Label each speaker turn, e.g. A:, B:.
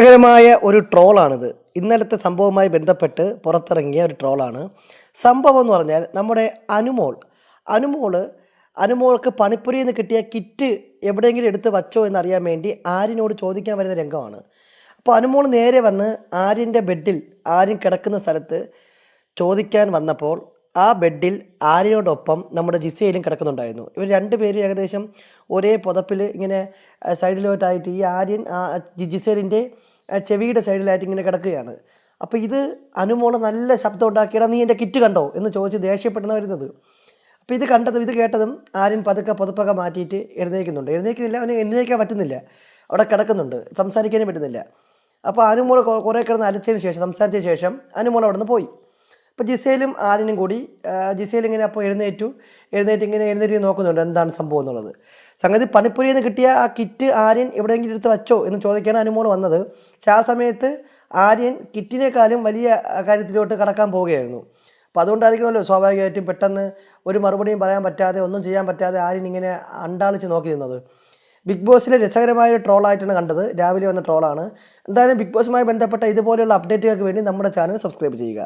A: രസകരമായ ഒരു ട്രോളാണിത്. ഇന്നലത്തെ സംഭവവുമായി ബന്ധപ്പെട്ട് പുറത്തിറങ്ങിയ ഒരു ട്രോളാണ്. സംഭവം എന്ന് പറഞ്ഞാൽ നമ്മുടെ അനുമോൾ. അനുമോൾ അനുമോൾക്ക് പണിപ്പുരി നിന്ന് കിട്ടിയ കിറ്റ് എവിടെയെങ്കിലും എടുത്ത് വച്ചോ എന്നറിയാൻ വേണ്ടി ആര്യനോട് ചോദിക്കാൻ വരുന്ന രംഗമാണ്. അപ്പോൾ അനുമോൾ നേരെ വന്ന് ആര്യന്റെ ബെഡിൽ ആര്യൻ കിടക്കുന്ന സ്ഥലത്ത് ചോദിക്കാൻ വന്നപ്പോൾ ആ ബെഡിൽ ആര്യനോടൊപ്പം നമ്മുടെ ജിസയിലും കിടക്കുന്നുണ്ടായിരുന്നു. ഇവർ രണ്ടുപേരും ഏകദേശം ഒരേ പുതപ്പിൽ ഇങ്ങനെ സൈഡിലോട്ടായിട്ട് ഈ ആര്യൻ ആ ജിസേലിന്റെ ചെവിയുടെ സൈഡിലായിട്ട് ഇങ്ങനെ കിടക്കുകയാണ്. അപ്പോൾ ഇത് അനുമോള നല്ല ശബ്ദം ഉണ്ടാക്കിയടാ നീ എന്റെ കിറ്റ് കണ്ടോ? എന്ന് ചോദിച്ച് ദേഷ്യപ്പെടുന്ന വരുന്നത്. അപ്പോൾ ഇത് കണ്ടതും ഇത് കേട്ടതും ആരും പതുക്കെ പുതുപ്പൊക്കെ മാറ്റിയിട്ട് എഴുന്നേൽക്കുന്നുണ്ട്. എഴുന്നേക്കുന്നില്ല അവന് എഴുന്നേൽക്കാൻ പറ്റുന്നില്ല. അവിടെ കിടക്കുന്നുണ്ട് സംസാരിക്കാനും പറ്റുന്നില്ല. അപ്പോൾ അനുമോൾ കുറേ കിടന്ന് അലച്ചതിന് ശേഷം സംസാരിച്ചതിന് ശേഷം അനുമോൾ അവിടെ നിന്ന് പോയി. അപ്പോൾ ജിസേലും ആര്യനും കൂടി ജിസയിൽ ഇങ്ങനെ അപ്പോൾ എഴുന്നേറ്റു. എഴുന്നേറ്റ് ഇങ്ങനെ എഴുന്നേറ്റ് നോക്കുന്നുണ്ട് എന്താണ് സംഭവം എന്നുള്ളത്. സംഗതി പണിപ്പുരിയിൽ എന്ന് കിട്ടിയ ആ കിറ്റ് ആര്യൻ എവിടെയെങ്കിലും എടുത്ത് വച്ചോ എന്ന് ചോദിക്കാൻ അനുമോൾ വന്നത്. പക്ഷേ ആ സമയത്ത് ആര്യൻ കിറ്റിനേക്കാളും വലിയ കാര്യത്തിലോട്ട് കടക്കാൻ പോവുകയായിരുന്നു. അപ്പോൾ അതുകൊണ്ടായിരിക്കണമല്ലോ സ്വാഭാവികമായിട്ടും പെട്ടെന്ന് ഒരു മറുപടിയും പറയാൻ പറ്റാതെ ഒന്നും ചെയ്യാൻ പറ്റാതെ ആര്യൻ ഇങ്ങനെ അണ്ടാളിച്ച് നോക്കി നിന്നത്. ബിഗ് ബോസിലെ രസകരമായ ഒരു ട്രോളായിട്ടാണ് കണ്ടത്. രാവിലെ വന്ന ട്രോളാണ്. എന്തായാലും ബിഗ് ബോസുമായി ബന്ധപ്പെട്ട ഇതുപോലെയുള്ള അപ്ഡേറ്റുകൾക്ക് വേണ്ടി നമ്മുടെ ചാനൽ സബ്സ്ക്രൈബ് ചെയ്യുക.